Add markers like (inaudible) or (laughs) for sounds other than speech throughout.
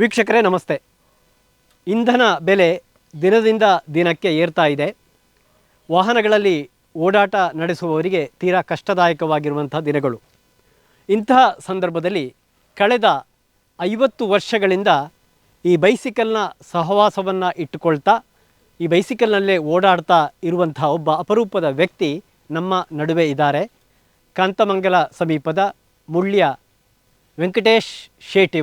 ವೀಕ್ಷಕರೇ, ನಮಸ್ತೆ. ಇಂಧನ ಬೆಲೆ ದಿನದಿಂದ ದಿನಕ್ಕೆ ಏರ್ತಾ ಇದೆ. ವಾಹನಗಳಲ್ಲಿ ಓಡಾಟ ನಡೆಸುವವರಿಗೆ ತೀರಾ ಕಷ್ಟದಾಯಕವಾಗಿರುವಂಥ ದಿನಗಳು. ಇಂತಹ ಸಂದರ್ಭದಲ್ಲಿ ಕಳೆದ ಐವತ್ತು ವರ್ಷಗಳಿಂದ ಈ ಬೈಸಿಕಲ್ನ ಸಹವಾಸವನ್ನು ಇಟ್ಟುಕೊಳ್ತಾ, ಈ ಬೈಸಿಕಲ್ನಲ್ಲೇ ಓಡಾಡ್ತಾ ಇರುವಂಥ ಒಬ್ಬ ಅಪರೂಪದ ವ್ಯಕ್ತಿ ನಮ್ಮ ನಡುವೆ ಇದ್ದಾರೆ. ಕಾಂತಮಂಗಲ ಸಮೀಪದ ಮುಳ್ಯ ವೆಂಕಟೇಶ್ ಶೇಟ್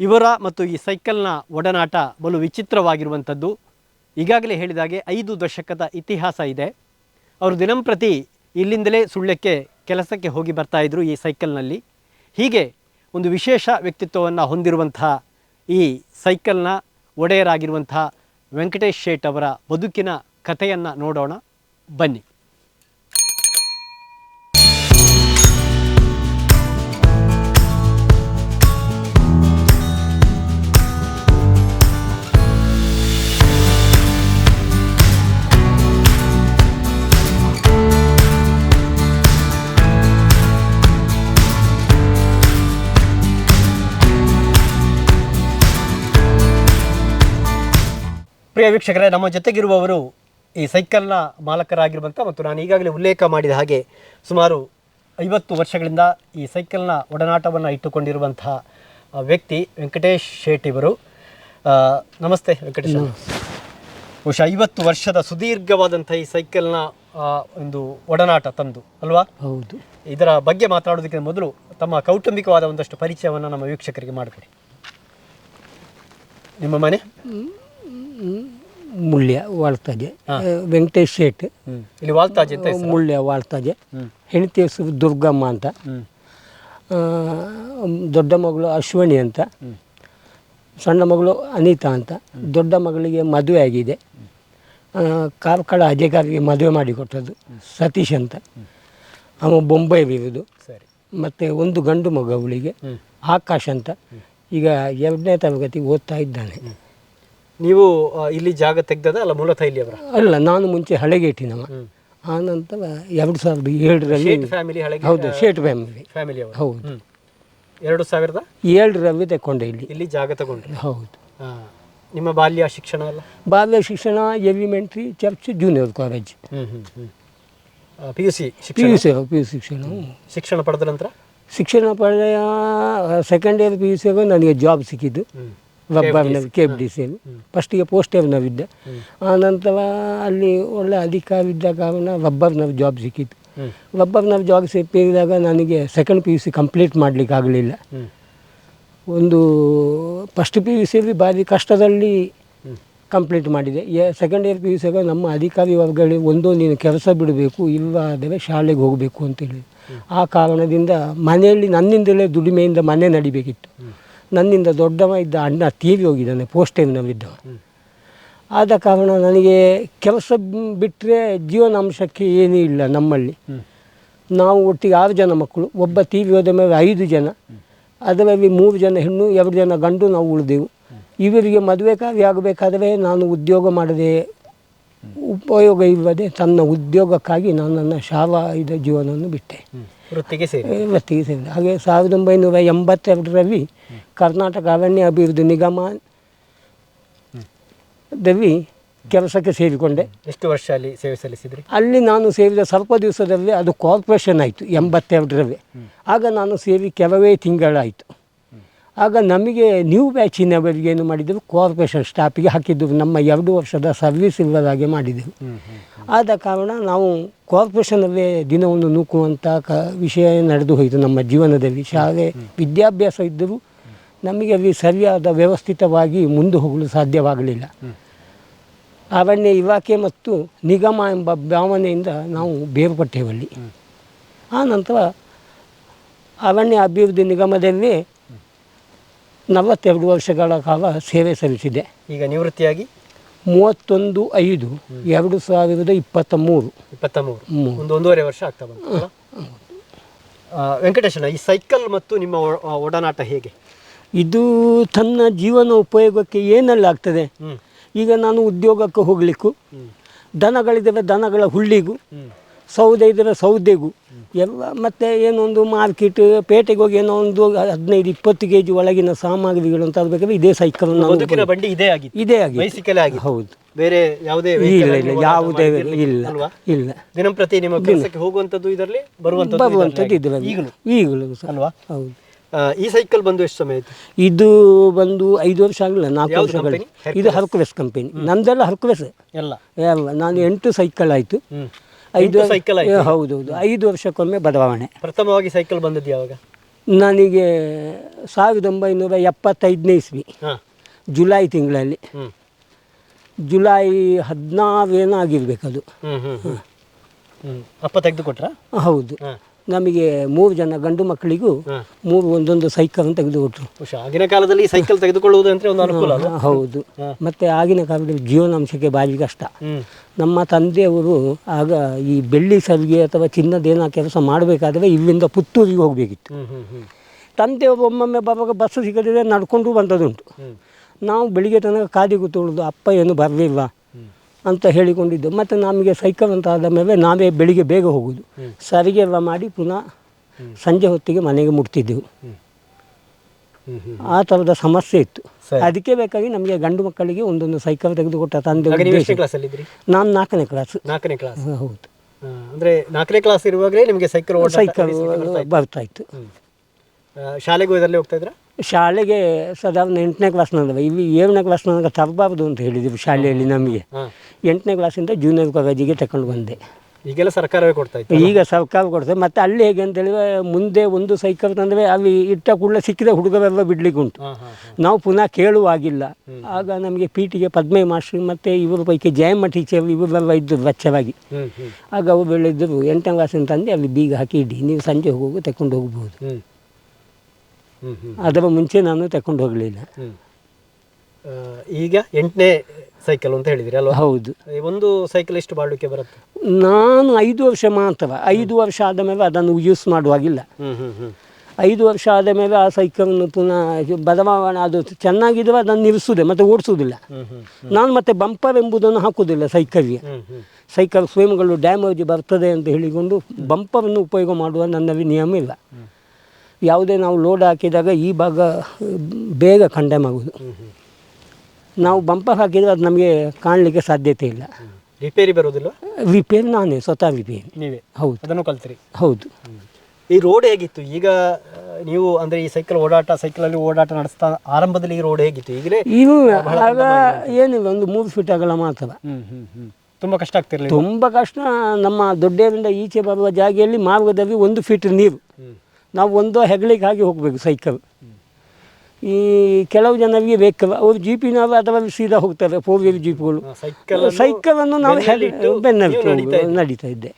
ಇವರು ಮತ್ತು ಈ ಸೈಕಲ್ನ ಒಡನಾಟ ಬಲು ವಿಚಿತ್ರವಾಗಿರುವಂಥದ್ದು. ಈಗಾಗಲೇ ಹೇಳಿದಾಗೆ ಐದು ದಶಕದ ಇತಿಹಾಸ ಇದೆ. ಅವರು ದಿನಂಪ್ರತಿ ಇಲ್ಲಿಂದಲೇ ಸುಳ್ಯಕ್ಕೆ, ಕೆಲಸಕ್ಕೆ ಹೋಗಿ ಬರ್ತಾ ಇದ್ರು ಈ ಸೈಕಲ್ನಲ್ಲಿ. ಹೀಗೆ ಒಂದು ವಿಶೇಷ ವ್ಯಕ್ತಿತ್ವವನ್ನು ಹೊಂದಿರುವಂತಹ ಈ ಸೈಕಲ್ನ ಒಡೆಯರಾಗಿರುವಂಥ ವೆಂಕಟೇಶ್ ಶೇಟ್ ಅವರ ಬದುಕಿನ ಕಥೆಯನ್ನು ನೋಡೋಣ. ಬನ್ನಿ. ಪ್ರಿಯ ವೀಕ್ಷಕರೇ ನಮ್ಮ ಜೊತೆಗಿರುವವರು ಈ ಸೈಕಲ್ನ ಮಾಲಕರಾಗಿರುವಂಥ ಮತ್ತು ನಾನು ಈಗಾಗಲೇ ಉಲ್ಲೇಖ ಮಾಡಿದ ಹಾಗೆ ಸುಮಾರು ಐವತ್ತು ವರ್ಷಗಳಿಂದ ಈ ಸೈಕಲ್ನ ಒಡನಾಟವನ್ನು ಇಟ್ಟುಕೊಂಡಿರುವಂತಹ ವ್ಯಕ್ತಿ ವೆಂಕಟೇಶ್ ಶೇಟ್ ಇವರು. ನಮಸ್ತೆ ವೆಂಕಟೇಶ್. ಬಹುಶಃ ಐವತ್ತು ವರ್ಷದ ಸುದೀರ್ಘವಾದಂಥ ಈ ಸೈಕಲ್ನ ಒಂದು ಒಡನಾಟ ತಂದು ಅಲ್ವಾ? ಹೌದು. ಇದರ ಬಗ್ಗೆ ಮಾತನಾಡೋದಕ್ಕಿಂತ ಮೊದಲು ತಮ್ಮ ಕೌಟುಂಬಿಕವಾದ ಒಂದಷ್ಟು ಪರಿಚಯವನ್ನು ನಮ್ಮ ವೀಕ್ಷಕರಿಗೆ ಮಾಡಿಕೊಡಿ. ನಿಮ್ಮ ಮನೆ? ಮುಳ್ಯ ವಾಳ್ತಾಜೆ ವೆಂಕಟೇಶ್ ಶೇಟ್. ಇಲ್ಲಿ ವಾಲ್ತಾಜಿ ಅಂತ ಹೆಸರು. ಮುಳ್ಯ ವಾಳ್ತಾಜೆ. ಹ್ಮ್. ಹೆಂಡತಿ ಹೆಸರು ದುರ್ಗಮ್ಮ ಅಂತ. ಆ, ದೊಡ್ಡ ಮಗಳು ಅಶ್ವಿನಿ ಅಂತ. ಸಣ್ಣ ಮಗಳು ಅನಿತಾ ಅಂತ. ದೊಡ್ಡ ಮಗಳಿಗೆ ಮದುವೆ ಆಗಿದೆ. ಆ, ಕಾರ್ಕಳ ಅಧಿಕಾರಿಗೆ ಮದುವೆ ಮಾಡಿಕೊಟ್ಟದ್ದು ಸತೀಶ್ ಅಂತ. ಅವ ಬೊಂಬೈಲಿರೋದು ಸರಿ. ಮತ್ತು ಒಂದು ಗಂಡು ಮಗ ಅವಳಿಗೆ. ಆಕಾಶ್ ಅಂತ. ಈಗ ಎರಡನೇ ತರಗತಿ ಓದ್ತಾ ಇದ್ದಾನೆ. ನೀವು ಆ, ಇಲ್ಲಿ ಜಾಗ ತೆಗ್ದದ? ಅಲ್ಲ ಮೂಲತಃ ಇಲ್ಲಿ ಅವರ? ಅಲ್ಲ ನಾನು ಮುಂಚೆ ಹಳೆಗೇಟಿನವ ನಮ್ಮ ಆ ನಂತರ ಎರಡು ಸಾವಿರದ ಏಳರಲ್ಲಿ ಫ್ಯಾಮಿಲಿ ಹಳೆಗೆ ಹೌದು ಶೇಟ್ ಫ್ಯಾಮಿಲಿ ಫ್ಯಾಮಿಲಿ ಅವರು. ಹೌದು. ಹ್ಮ್. ಎರಡು ಸಾವಿರದ? ಏಳರಲ್ಲಿ ತೆಕ್ಕೊಂಡೆ ಇಲ್ಲಿ. ಇಲ್ಲಿ ಜಾಗ ತಗೊಂಡ್ರಿ. ಹೌದು. ಹಾ. ನಿಮ್ಮ ಬಾಲ್ಯ ಶಿಕ್ಷಣ ಅಲ್ಲ ಬಾಲ್ಯ ಶಿಕ್ಷಣ elementary church junior college P U C P ಶಿಕ್ಷಣ? ಯು ಸಿ ಪಿ ಯು ಶಿಕ್ಷಣ. ಶಿಕ್ಷಣ ಪಡೆದ ನಂತರ? ಶಿಕ್ಷಣ ಪಡೆಯ ಸೆಕೆಂಡ್ ಇಯರ್ ಪಿ ಯು ಸಿಗೂ ನನಗೆ ಜಾಬ್ ಸಿಕ್ಕಿದ್ದು. ಹ್ಮ್. ವಬ್ಬರ್ನಲ್ಲಿ ಕೆ ಎಫ್ ಡಿ ಸಿಯಲ್ಲಿ ಫಸ್ಟಿಗೆ ಪೋಸ್ಟರ್ನವಿದ್ದೆ ಆ ನಂತರ ಅಲ್ಲಿ ಒಳ್ಳೆ ಅಧಿಕಾರ ಇದ್ದ ಕಾರಣ ರಬ್ಬರ್ನವ್ರು ಜಾಬ್ ಸಿಕ್ಕಿತ್ತು ರಬ್ಬರ್ನವ್ರು ಜಾಬ್ ಸಿಕ್ಕಿದಾಗ ನನಗೆ second P U C complete ಮಾಡಲಿಕ್ಕೆ ಆಗಲಿಲ್ಲ ಒಂದು ಫಸ್ಟ್ ಪಿ ಯು ಸಿಯಲ್ಲಿ ಭಾರಿ ಕಷ್ಟದಲ್ಲಿ ಕಂಪ್ಲೀಟ್ ಮಾಡಿದೆ. ಸೆಕೆಂಡ್ ಇಯರ್ ಪಿ ಯು ಸಿಯಾಗ ನಮ್ಮ ಅಧಿಕಾರಿ ವರ್ಗಗಳು ಒಂದು ನೀನು ಕೆಲಸ ಬಿಡಬೇಕು ಇಲ್ಲವಾದರೆ ಶಾಲೆಗೆ ಹೋಗಬೇಕು ಅಂತೇಳಿ ಆ ಕಾರಣದಿಂದ ಮನೆಯಲ್ಲಿ ನನ್ನಿಂದಲೇ ದುಡಿಮೆಯಿಂದ ಮನೆ ನಡಿಬೇಕಿತ್ತು. ನನ್ನಿಂದ ದೊಡ್ಡವ ಇದ್ದ ಅಣ್ಣ ತೀರಿ ಹೋಗಿದ್ದಾನೆ ಪೋಸ್ಟ್ ಹ್ಮ್. ಆದ ಕಾರಣ ನನಗೆ ಕೆಲಸ ಬಿಟ್ಟರೆ ಜೀವನಾಂಶಕ್ಕೆ ಏನೂ ಇಲ್ಲ ನಮ್ಮಲ್ಲಿ. ನಾವು ಒಟ್ಟಿಗೆ ಆರು ಜನ ಮಕ್ಕಳು ಒಬ್ಬ ತೀವಿ ಹೋದ ಮೇಲೆ ಐದು ಜನ. ಅದರಲ್ಲಿ ಮೂರು ಜನ ಹೆಣ್ಣು ಎರಡು ಜನ ಗಂಡು ನಾವು ಉಳಿದೆವು. ಇವರಿಗೆ ಮದುವೆ ಕಾರ್ಯ ಆಗಬೇಕಾದ್ರೆ ನಾನು ಉದ್ಯೋಗ ಮಾಡದೆ ಉಪಯೋಗ ಇಲ್ಲದೆ ತನ್ನ ಉದ್ಯೋಗಕ್ಕಾಗಿ ನಾನು ನನ್ನ ಶಾಲಾ ಇದ ಜೀವನವನ್ನು ಬಿಟ್ಟೆ. ವೃತ್ತಿಗೆ ಸೇರಿ. ವೃತ್ತಿಗೆ ಸೇರಿದೆ ಹಾಗೆ ಸಾವಿರದ ಒಂಬೈನೂರ ಎಂಬತ್ತೆರಡರಲ್ಲಿ ಕರ್ನಾಟಕ ಅರಣ್ಯ ಅಭಿವೃದ್ಧಿ ನಿಗಮ ದಲ್ಲಿ ಕೆಲಸಕ್ಕೆ ಸೇರಿಕೊಂಡೆ. ಎಷ್ಟು ವರ್ಷ ಅಲ್ಲಿ ಸೇವೆ ಸಲ್ಲಿಸಿದ್ರಿ? ಅಲ್ಲಿ ನಾನು ಸೇರಿದ ಸ್ವಲ್ಪ ದಿವಸದಲ್ಲಿ ಅದು ಕಾರ್ಪೊರೇಷನ್ ಆಯಿತು ಎಂಬತ್ತೆರಡರಲ್ಲಿ. ಆಗ ನಾನು ಸೇರಿ ಕೆಲವೇ ತಿಂಗಳಾಯಿತು. ಆಗ ನಮಗೆ ನ್ಯೂ ಬ್ಯಾಚಿನವರಿಗೆ ಏನು ಮಾಡಿದರು ಕಾರ್ಪೊರೇಷನ್ ಸ್ಟಾಫಿಗೆ ಹಾಕಿದ್ದರು ನಮ್ಮ ಎರಡು ವರ್ಷದ ಸರ್ವಿಸ್ ಇಲ್ಲದಾಗೆ ಮಾಡಿದೆವು ಹ್ಮ್ ಆದ ಕಾರಣ ನಾವು ಕಾರ್ಪೊರೇಷನಲ್ಲೇ ದಿನವನ್ನು ನೂಕುವಂಥ ಕ ವಿಷಯ ನಡೆದು ಹೋಯಿತು ನಮ್ಮ ಜೀವನದಲ್ಲಿ. ಶಾಲೆ ವಿದ್ಯಾಭ್ಯಾಸ ಇದ್ದರೂ ನಮಗೆ ಅಲ್ಲಿ ಸರಿಯಾದ ವ್ಯವಸ್ಥಿತವಾಗಿ ಮುಂದೆ ಹೋಗಲು ಸಾಧ್ಯವಾಗಲಿಲ್ಲ. ಅರಣ್ಯ ಇಲಾಖೆ ಮತ್ತು ನಿಗಮ ಎಂಬ ಭಾವನೆಯಿಂದ ನಾವು ಬೇರ್ಪಟ್ಟೆವಲ್ಲಿ. ಆ ನಂತರ ಅರಣ್ಯ ಅಭಿವೃದ್ಧಿ ನಿಗಮದಲ್ಲಿ ನಲವತ್ತೆರಡು ವರ್ಷಗಳ ಕಾಲ ಸೇವೆ ಸಲ್ಲಿಸಿದೆ. ಈಗ ನಿವೃತ್ತಿಯಾಗಿ? ಮೂವತ್ತೊಂದು ಐದು ಎರಡು ಸಾವಿರದ ಇಪ್ಪತ್ತ ಮೂರು ಇಪ್ಪತ್ತ ಮೂರು. ಒಂದು ಒಂದೂವರೆ ವರ್ಷ ಆಗ್ತಾ ಬಂತು ವೆಂಕಟೇಶನ ಈ ಸೈಕಲ್ ಮತ್ತು ನಿಮ್ಮ ಒಡನಾಟ ಹೇಗೆ? ಇದು ತನ್ನ ಜೀವನ ಉಪಯೋಗಕ್ಕೆ ಏನೆಲ್ಲ ಆಗ್ತದೆ. ಈಗ ನಾನು ಉದ್ಯೋಗಕ್ಕೆ ಹೋಗಲಿಕ್ಕೂ. ದನಗಳಿದ್ದರೆ ದನಗಳಿದ್ದಾವೆ ದನಗಳ ಹ್ಮ್. ಸೌದೆ ಇದ್ರೆ ಸೌದೆಗೂ. ಎಲ್ಲ ಮತ್ತು ಏನೊಂದು ಮಾರ್ಕೆಟ್ ಪೇಟೆಗೆ ಹೋಗಿ ಏನೋ ಒಂದು ಹದಿನೈದು ಇಪ್ಪತ್ತು ಕೆ ಜಿ ಒಳಗಿನ ಸಾಮಗ್ರಿಗಳು ಅಂತ ಆಗ್ಬೇಕಾದ್ರೆ ಇದೇ ಸೈಕಲ್ ನಾವು ಬಂಡಿ ಇದೇ ಆಗಿ ಇದೇ ಆಗಿತ್ತು. ಹೌದು. ಬೇರೆ ಯಾವುದೇ ಇಲ್ಲ ಇಲ್ಲ ಯಾವುದೇ ಇಲ್ಲ ಇಲ್ಲ. ದಿನಂಪ್ರತಿ ನಿಮ್ಮ ಕೆಲಸಕ್ಕೆ ಹೋಗುವಂತದ್ದು ಇದರಲ್ಲಿ ಬರುವಂತದ್ದು ಬರುವಂಥದ್ದು ಇದರಲ್ಲಿ. ಈಗಲೂ. ಈಗಲೂ ಅಲ್ವಾ? ಹೌದು. ಈ ಸೈಕಲ್ ಬಂದು ಎಷ್ಟು ಸಮಯ ಆಯ್ತು? ಇದು ಬಂದು ಐದು ವರ್ಷ ಆಗಲಿಲ್ಲ ನಾಲ್ಕು ವರ್ಷ ವರ್ಷಗಳು ಇದು ಹರ್ಕುವೆಸ್ ಕಂಪನಿ ನಂದೆಲ್ಲ ಹರ್ಕುವೆಸ್ ಎಲ್ಲ. ಎಲ್ಲ ನಾನು ಎಂಟು ಸೈಕಲ್ ಆಯಿತು. ಐದು ಸೈಕಲ್ ಆಯ್ತು. ಹೌದು ಐದು ವರ್ಷಕ್ಕೊಮ್ಮೆ ಬದಲಾವಣೆ. ಪ್ರಥಮವಾಗಿ ಸೈಕಲ್ ಬಂದದ್ದು ಯಾವಾಗ? ನನಗೆ ಸಾವಿರದ ಒಂಬೈನೂರ ಎಪ್ಪತ್ತೈದನೇ ಇಸ್ವಿ ಹಾ. ಜುಲೈ ತಿಂಗಳಲ್ಲಿ. ಜುಲೈ ಹದಿನಾರು ಏನೋ ಆಗಿರ್ಬೇಕು ಅದು ಹ್ಮ್ ಹ್ಮ್ ಹ್ಮ್. ಹ್ಮ್. ಅಪ್ಪ ತೆಗೆದು ಕೊಟ್ರಾ? ಹೌದು. ನಮಗೆ ಮೂರು ಜನ ಗಂಡು ಮಕ್ಕಳಿಗೂ ಮೂರು ಒಂದೊಂದು ಸೈಕಲ್ ತೆಗೆದು ಕೊಟ್ಟರು ಆಗಿನ ಕಾಲದಲ್ಲಿ ಸೈಕಲ್ ತೆಗೆದುಕೊಳ್ಳುವುದು ಅಂದ್ರೆ ಒಂದು ಅನುಕೂಲ ಹೌದು. ಮತ್ತೆ ಆಗಿನ ಕಾಲದಲ್ಲಿ ಜೀವನಾಂಶಕ್ಕೆ ಭಾರಿ ಕಷ್ಟ. ನಮ್ಮ ತಂದೆಯವರು ಆಗ ಈ ಬೆಳ್ಳಿ ಸರಿಗೆ ಅಥವಾ ಚಿನ್ನದೇನೋ ಕೆಲಸ ಮಾಡಬೇಕಾದ್ರೆ ಇಲ್ಲಿಂದ ಪುತ್ತೂರಿಗೆ ಹೋಗಬೇಕಿತ್ತು. ತಂದೆಯವರು ಒಮ್ಮೊಮ್ಮೆ ಬರುವಾಗ ಬಸ್ಸು ಸಿಗದಿದ್ರೆ ನಡ್ಕೊಂಡು ಬಂದದುಂಟು ನಾವು ಬೆಳಿಗ್ಗೆ ತನಕ ಕಾದಿ ಕೂತ್ಕೊಳ್ಳೋದು ಅಪ್ಪ ಏನು ಬರಲಿಲ್ಲ. ಅಂತ ಹೇಳಿಕೊಂಡಿದ್ದು. ಮತ್ತು ನಮಗೆ ಸೈಕಲ್ ಅಂತ ಆದ ಮೇಲೆ ನಾವೇ ಬೆಳಿಗ್ಗೆ ಬೇಗ ಹೋಗೋದು. ಸಾರಿಗೆ ಎಲ್ಲ ಮಾಡಿ ಪುನಃ ಸಂಜೆ ಹೊತ್ತಿಗೆ ಮನೆಗೆ ಮುಟ್ತಿದ್ದೆವು. ಆ ಥರದ ಸಮಸ್ಯೆ ಇತ್ತು. ಅದಕ್ಕೆ ಬೇಕಾಗಿ ನಮಗೆ ಗಂಡು ಮಕ್ಕಳಿಗೆ ಒಂದೊಂದು ಸೈಕಲ್ ತೆಗೆದುಕೊಟ್ಟ ತಂದೆ ನಾನು ನಾಲ್ಕನೇ ಕ್ಲಾಸ್ ನಾಲ್ಕನೇ ಕ್ಲಾಸ್ ಹೌದು. ಅಂದರೆ ನಾಲ್ಕನೇ ಕ್ಲಾಸ್ ಇರುವಾಗಲೇ ನಿಮಗೆ ಸೈಕಲ್ ಸೈಕಲ್ ಬರ್ತಾ ಇತ್ತು. ಶಾಲೆಗೂ ಇದರಲ್ಲಿ ಹೋಗ್ತಾ ಇದ್ರ? ಶಾಲೆಗೆ ಸಾಧಾರಣ ಎಂಟನೇ ಕ್ಲಾಸ್ನಲ್ಲವ ಇಲ್ಲಿ ಏಳನೇ ಕ್ಲಾಸ್ ನನಗೆ ತರಬಾರ್ದು ಅಂತ ಹೇಳಿದ್ರು ಶಾಲೆಯಲ್ಲಿ ನಮಗೆ. ಎಂಟನೇ ಕ್ಲಾಸಿಂದ ಜೂನಿಯರ್ ಕಾಲೇಜಿಗೆ ತಗೊಂಡು ಬಂದೆ. ಈಗೆಲ್ಲ ಸರ್ಕಾರವೇ ಕೊಡ್ತಾ ಇತ್ತು ಈಗ ಸರ್ಕಾರ ಕೊಡ್ತದೆ. ಮತ್ತು ಅಲ್ಲಿ ಹೇಗೆ ಅಂತ ಹೇಳಿದ್ರೆ ಮುಂದೆ ಒಂದು ಸೈಕಲ್ ತಂದರೆ ಅಲ್ಲಿ ಇಟ್ಟ ಕೂಡಲೇ ಸಿಕ್ಕಿದ ಹುಡುಗರೆಲ್ಲ ಬಿಡ್ಲಿಕ್ಕೆ ಉಂಟು. ನಾವು ಪುನಃ ಕೇಳುವಾಗಿಲ್ಲ. ಆಗ ನಮಗೆ ಪಿ ಟಿಗೆ ಪದ್ಮೆ ಮಾಸ್ಟ್ರಿ ಮತ್ತು ಇವ್ರ ಪೈಕಿ ಜಯಮ್ಮ ಟೀಚರ್ ಇವರೆಲ್ಲ ಇದ್ದರು ಹ್ಮ್ ಆಗ ಅವರು ಹೇಳಿದ್ರು ಎಂಟನೇ ಕ್ಲಾಸಿನ ತಂದೆ ಅಲ್ಲಿ ಬೀಗ ಹಾಕಿ ಇಡಿ ನೀವು ಸಂಜೆ ಹೋಗುವಾಗ ತಗೊಂಡು ಹೋಗ್ಬೋದು. ಅದರ ಮುಂಚೆ ನಾನು ತಗೊಂಡು ಹೋಗಲಿಲ್ಲ. ಈಗ ಎಂಟನೇ ಸೈಕಲ್ ಅಂತ ಹೇಳಿದಿರಿ ಅಲ್ವಾ? ಹೌದು. ಒಂದು ಸೈಕಲ್ ಎಷ್ಟು ಬಾಳ್ಲಿಕ್ಕೆ ಬರುತ್ತೆ? ನಾನು ಐದು ವರ್ಷ ಮಾತ್ರ ಐದು ವರ್ಷ ಆದ ಮೇಲೆ ಅದನ್ನು ಯೂಸ್ ಮಾಡುವಾಗಿಲ್ಲ. ಐದು ವರ್ಷ ಆದ ಮೇಲೆ ಆ ಸೈಕಲನ್ನು ಪುನಃ ಬದಲಾವಣೆ ಅದು ಚೆನ್ನಾಗಿದ್ರೆ ಅದನ್ನು ನಿಲ್ಲಿಸೋದೆ ಮತ್ತು ಓಡಿಸೋದಿಲ್ಲ ನಾನು ಮತ್ತೆ ಬಂಪರ್ ಎಂಬುದನ್ನು ಹಾಕೋದಿಲ್ಲ ಸೈಕಲ್ಗೆ ಸೈಕಲ್ ಫ್ರೇಮ್ಗಳು ಡ್ಯಾಮೇಜ್ ಬರ್ತದೆ ಅಂತ ಹೇಳಿಕೊಂಡು ಬಂಪರನ್ನು ಉಪಯೋಗ ಮಾಡುವ ನನ್ನಲ್ಲಿ ನಿಯಮ ಇಲ್ಲ. ಯಾವುದೇ ನಾವು ಲೋಡ್ ಹಾಕಿದಾಗ ಈ ಭಾಗ ಬೇಗ ಕಂಡೆಮ್ ಆಗೋದು ನಾವು ಬಂಪರ್ ಹಾಕಿದರೆ ಅದು ನಮಗೆ ಕಾಣಲಿಕ್ಕೆ ಸಾಧ್ಯತೆ ಇಲ್ಲ. ರಿಪೇರಿ ಬರೋದಿಲ್ಲ ರಿಪೇರಿ ನಾನೇ ಸ್ವತಃ ರಿಪೇರಿ ನೀವೇ? ಹೌದು. ಅದನ್ನು ಕಲ್ತ್ರಿ. ಹೌದು. ಈ ರೋಡ್ ಹೇಗಿತ್ತು? ಈಗ ನೀವು ಅಂದರೆ ಈ ಸೈಕಲ್ ಓಡಾಟ ಸೈಕಲಲ್ಲಿ ಓಡಾಟ ನಡೆಸ್ತಾ ಆರಂಭದಲ್ಲಿ ಈ ರೋಡ್ ಹೇಗಿತ್ತು? ಈಗಲೇ ಇವು ಆಗ ಏನಿಲ್ಲ ಒಂದು ಮೂರು ಫೀಟ್ ಆಗಲ್ಲ ಮಾತ್ರ. ತುಂಬ ಕಷ್ಟ ಆಗ್ತಿರಲಿಲ್ಲ. ತುಂಬ ಕಷ್ಟ. ನಮ್ಮ ದೊಡ್ಡೇರಿಂದ ಈಚೆ ಬರುವ ಜಾಗೆಯಲ್ಲಿ ಮಾರ್ಗದಲ್ಲಿ ಒಂದು ಫೀಟ್ ನೀರು. ನಾವು ಒಂದು ಹೆಗಲಿಗೆ ಹಾಗೆ ಹೋಗಬೇಕು ಸೈಕಲ್. ಈ ಕೆಲವು ಜನರಿಗೆ ಬೇಕಲ್ಲ ಅವರು ಜೀಪಿನವರು ಅಥವಾ ಸೀದಾ ಹೋಗ್ತಾರೆ ಫೋರ್ ವೀಲ್ ಜೀಪ್ಗಳು. ಸೈಕಲನ್ನು ನಾವು ಬೆನ್ನೆಲ್ಲ ನಡೀತಾ ಇದ್ದೆ.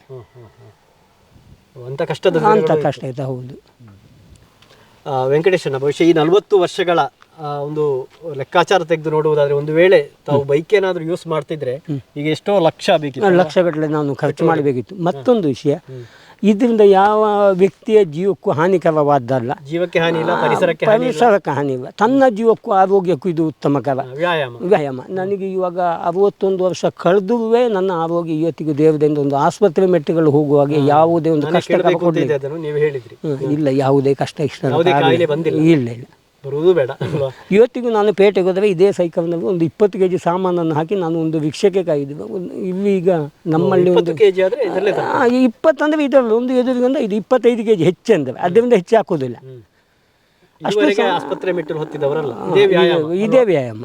ಅಂತ ಕಷ್ಟದ ಅಂತ ಕಷ್ಟ ಆಯ್ತಾ ಹೌದು. ವೆಂಕಟೇಶನ ಬಹುಶಃ ಈ ನಲವತ್ತು ವರ್ಷಗಳ ಒಂದು ಲೆಕ್ಕಾಚಾರ ತೆಗೆದು ನೋಡುವುದಾದ್ರೆ ಒಂದು ವೇಳೆ ತಾವು ಬೈಕ್ ಏನಾದರೂ ಯೂಸ್ ಮಾಡ್ತಿದ್ರೆ ಈಗ ಎಷ್ಟೋ ಲಕ್ಷ ಬೇಕಿತ್ತು. ಲಕ್ಷಗಟ್ಟಲೆ ನಾನು ಖರ್ಚು ಮಾಡಬೇಕಿತ್ತು. ಮತ್ತೊಂದು ವಿಷಯ ಇದರಿಂದ ಯಾವ ವ್ಯಕ್ತಿಯ ಜೀವಕ್ಕೂ ಹಾನಿಕರವಾದ್ದಲ್ಲ ಜೀವಕ್ಕೆ ಹಾನಿ ಇಲ್ಲ ಪರಿಸರಕ್ಕೆ ಹಾನಿ ಇಲ್ಲ ಪರಿಸರಕ್ಕೆ ಹಾನಿ ಇಲ್ಲ ತನ್ನ ಜೀವಕ್ಕೂ ಆರೋಗ್ಯಕ್ಕೂ ಇದು ಉತ್ತಮಕರ ವ್ಯಾಯಾಮ. ವ್ಯಾಯಾಮ. ನನಗೆ ಇವಾಗ ಅರವತ್ತೊಂದು ವರ್ಷ ಕಳೆದುವೇ ನನ್ನ ಆರೋಗ್ಯ ಇವತ್ತಿಗೆ ದೇವರಿಂದ ಒಂದು ಆಸ್ಪತ್ರೆ ಮೆಟ್ಟುಗಳು ಹೋಗುವಾಗ ಯಾವುದೇ ಒಂದು ಕಷ್ಟ ಇದೆ ಅದನ್ನು ನೀವು ಹೇಳಿದ್ರಿ. ಇಲ್ಲ ಯಾವುದೇ ಕಷ್ಟ ಇಷ್ಟ ಯಾವುದೇ ಕಾಯಿಲೆ ಬಂದಿಲ್ಲ. ಇಲ್ಲ ಇಲ್ಲ. ಬರುವುದು ಬೇಡ. ಇವತ್ತಿಗೂ ನಾನು ಪೇಟೆಗೆ ಹೋದರೆ ಇದೇ ಸೈಕಲ್ನಲ್ಲಿ ಒಂದು ಇಪ್ಪತ್ತು ಕೆ ಜಿ ಸಾಮಾನನ್ನು ಹಾಕಿ ನಾನು ಒಂದು ರಿಕ್ಷಕ್ಕೆ ಕಾಯ್ದಿದ್ದೆ. ಒಂದು ನಮ್ಮಲ್ಲಿ ಒಂದು ಕೆ ಜಿ ಆದರೆ ಇಪ್ಪತ್ತಂದರೆ ಇದರಲ್ಲಿ ಒಂದು ಎದುರಿಗೊಂದು ಇದು ಇಪ್ಪತ್ತೈದು ಕೆ ಜಿ ಹೆಚ್ಚು ಅಂದರೆ ಅದರಿಂದ ಹೆಚ್ಚು ಹಾಕೋದಿಲ್ಲ. ಇದುವರೆಗೆ ಆಸ್ಪತ್ರೆ ಮೆಟ್ಟಿಲು ಹೊತ್ತಿದವರಲ್ಲ. ಇದೇ ವ್ಯಾಯಾಮ. ಇದೇ ವ್ಯಾಯಾಮ.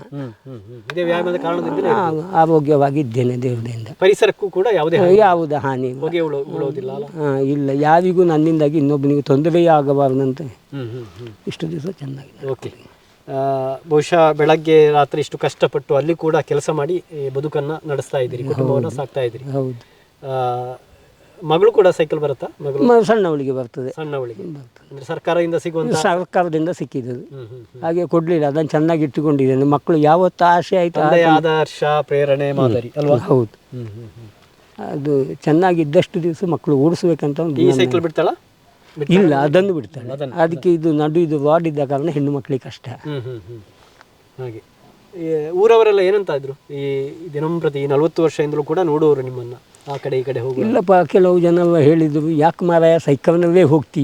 ಇದೇ ವ್ಯಾಯಾಮದ ಕಾರಣದಿಂದ ಆರೋಗ್ಯವಾಗಿದ್ದೇನೆ ದೇವರಿಂದ ಪರಿಸರಕ್ಕೂ ಕೂಡ ಯಾವುದೇ ಯಾವುದೇ ಹಾನಿ ಇಲ್ಲ. ಹೊಗೆ ಉಳು ಉಳೋದಿಲ್ಲ ಅಲ್ಲ ಆ, ಇಲ್ಲ. ಯಾರಿಗೂ ನನ್ನಿಂದಾಗಿ ಇನ್ನೊಬ್ಬನಿಗೆ ತೊಂದರೆಯೇ ಆಗಬಾರದಂತೆ. ಇಷ್ಟು ದಿವಸ ಚೆನ್ನಾಗಿದೆ. ಓಕೆ. ಬಹುಶಃ ಬೆಳಗ್ಗೆ ರಾತ್ರಿ ಇಷ್ಟು ಕಷ್ಟಪಟ್ಟು ಅಲ್ಲಿ ಕೂಡ ಕೆಲಸ ಮಾಡಿ ಈ ಬದುಕನ್ನ ನಡೆಸ್ತಾ ಇದ್ದೀರಿ ಕುಟುಂಬವನ್ನು ಸಾಕ್ತಾ ಇದ್ದೀರಿ. ಹೌದು. ಆ, ಮಗಳು ಕೂಡ ಸೈಕಲ್ ಬರುತ್ತಾ? ಮಗಳು? ಮ- ಸಣ್ಣವಳಿಗೆ ಬರ್ತದೆ. ಸಣ್ಣವಳಿಗೆ. ಅಂದ್ರೆ ಸರ್ಕಾರದಿಂದ ಸಿಗುವಂತ ಸರ್ಕಾರದಿಂದ ಸಿಕ್ಕಿದ್ದು. ಹಾಗೆ ಕೊಡಲಿಲ್ಲ ಅದನ್ನು ಚೆನ್ನಾಗಿ ಇಟ್ಟುಕೊಂಡಿದ್ದೇನೆ ಮಕ್ಕಳು ಯಾವತ್ತು ಆಸೆ ಆಯಿತು ತಂದೆಯ ಆದರ್ಶ ಪ್ರೇರಣೆ ಮಾದರಿ ಅಲ್ವಾ? ಹೌದು. ಹ್ಮ್ ಹ್ಮ್ ಹ್ಮ್. ಅದು ಚೆನ್ನಾಗಿದ್ದಷ್ಟು ದಿವಸ ಮಕ್ಕಳು ಓಡಿಸ್ಬೇಕಂತ ಒಂದು ಈ ಸೈಕಲ್ ಬಿಡ್ತಾಳ? ಬಿಡ್- ಇಲ್ಲ ಅದನ್ನು ಬಿಡ್ತಾಳೆ. ಅದಕ್ಕೆ ಇದು ನಡು ಇದು ವಾರ್ಡ್ ಇದ್ದ ಕಾರಣ ಹೆಣ್ಣು ಮಕ್ಕಳಿಗೆ ಕಷ್ಟ. ಹ್ಮ್ ಹ್ಮ್ ಹ್ಮ್. ಹಾಗೆ. ಈ ಊರವರೆಲ್ಲ ಏನಂತ ಇದ್ರು? ಈ ದಿನಂಪ್ರತಿ ಈ ನಲವತ್ತು ವರ್ಷದಿಂದಲೂ ಕೂಡ ನೋಡುವವರು ನಿಮ್ಮನ್ನ. ಆ ಕಡೆ ಈ ಕಡೆ ಹೋಗಿ ಇಲ್ಲಪ್ಪ ಕೆಲವು ಜನ ಹೇಳಿದರು ಯಾಕೆ ಮಾರಾಯ ಸೈಕಲ್ನಲ್ಲೇ ಹೋಗ್ತಿ?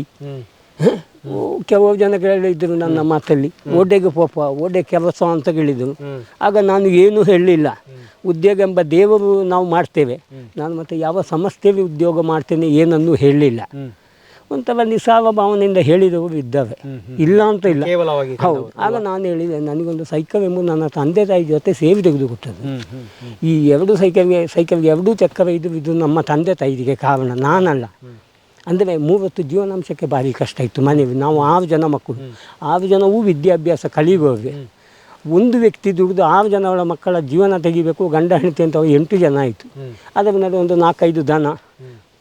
ಕೆಲವು ಜನ ಕೇಳಿದ್ರು ನನ್ನ ಮಾತಲ್ಲಿ. ಓಡೆಗೆ ಪಾಪ ಓಡೆ ಕೆಲಸ ಅಂತ ಹೇಳಿದರು. ಆಗ ನಾನು ಏನೂ ಹೇಳಲಿಲ್ಲ. ಉದ್ಯೋಗ ಎಂಬ ದೇವರು ನಾವು ಮಾಡ್ತೇವೆ. ನಾನು ಮತ್ತೆ ಯಾವ ಸಂಸ್ಥೆಯಲ್ಲಿ ಉದ್ಯೋಗ ಮಾಡ್ತೇನೆ ಏನನ್ನು ಹೇಳಲಿಲ್ಲ. ಒಂಥರ ನಿಸ್ಸಾರ ಭಾವನೆಯಿಂದ ಹೇಳಿದವರು ಇದ್ದಾರೆ ಇಲ್ಲ ಅಂತ ಇಲ್ಲ. ಹೌದು. ಆಗ ನಾನು ಹೇಳಿದೆ ನನಗೊಂದು ಸೈಕಲ್ ಎಂಬುದು ನನ್ನ ತಂದೆ ತಾಯಿ ಜೊತೆ ಸೇವೆ ತೆಗೆದುಕೊಟ್ಟದ್ದು. ಈ ಎರಡು ಸೈಕಲ್ಗೆ ಸೈಕಲ್ಗೆ ಎರಡೂ ಚಕ್ರ ಇದು ಇದು ನಮ್ಮ ತಂದೆ ತಾಯಿಗೆ ಕಾರಣ. ನಾನಲ್ಲ. ಅಂದರೆ ಮೂವತ್ತು ಜೀವನಾಂಶಕ್ಕೆ ಭಾರಿ ಕಷ್ಟ ಇತ್ತು ಮನೆಯಲ್ಲಿ. ನಾವು ಆರು ಜನ ಮಕ್ಕಳು. ಆರು ಜನವೂ ವಿದ್ಯಾಭ್ಯಾಸ ಕಲಿಯುವವ್ರೆ ಒಂದು ವ್ಯಕ್ತಿ ದುಡಿದು ಆರು ಜನಗಳ ಮಕ್ಕಳ ಜೀವನ ತೆಗಿಬೇಕು ಗಂಡ ಹೆಂಡತಿ ಅಂತ ಎಂಟು ಜನ ಆಯಿತು. ಅದರ ಮೇಲೆ ಒಂದು ನಾಲ್ಕೈದು ದನ